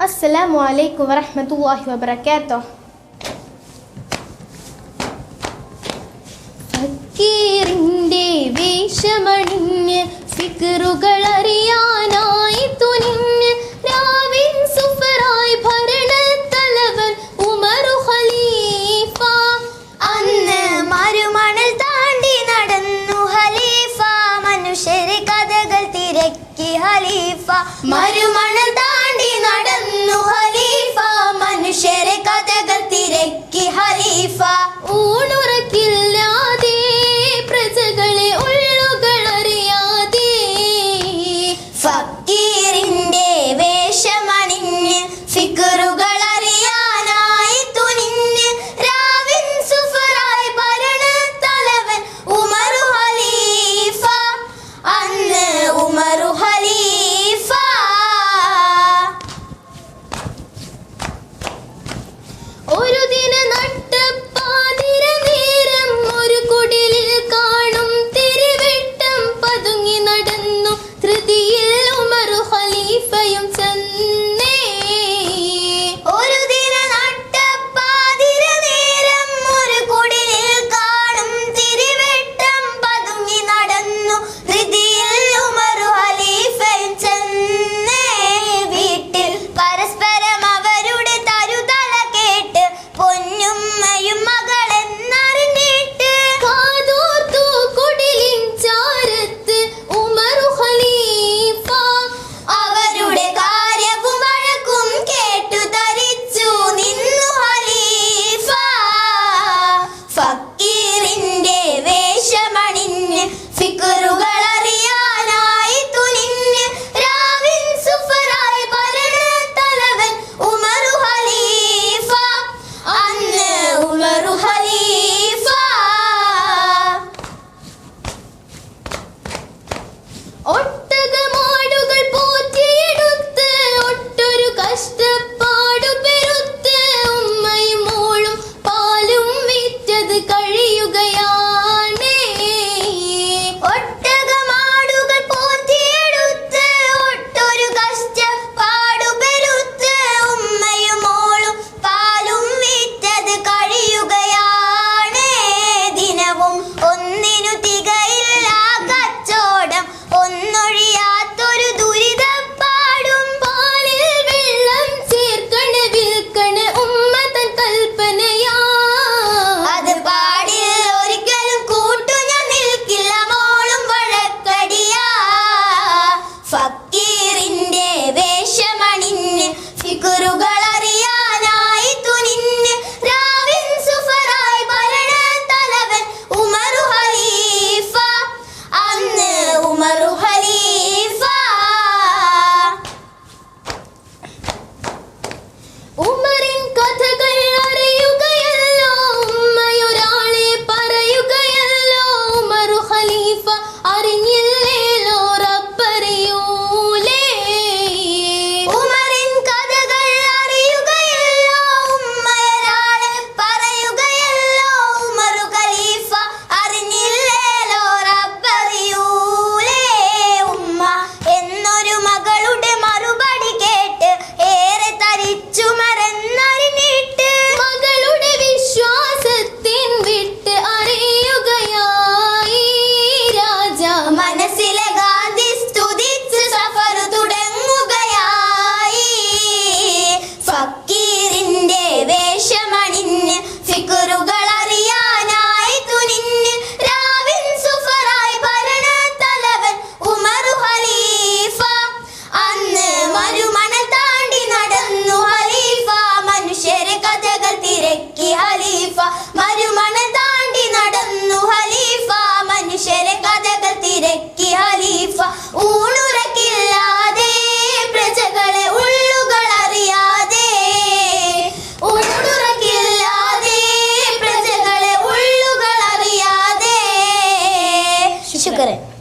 അസ്സലാമു അലൈക്കും വറഹമത്തല്ലാഹി വബർക്കാത്തോ ഫക്കീറിന്റെ വേഷമണിഞ്ഞ് ഫിക്കറുകൾ അറിയാനായി തുനിഞ്ഞ് രാവിൻ സുഫറായി തലവൻ ഉമറു ഖലീഫ അന്ന് മരുമണൽ താണ്ടി നടന്നു ഖലീഫ മനുഷ്യരെ കഥകൾ തിരക്കി ഖലീഫ. മരുമണൽ ಗುರುಗಳ शुगर आहे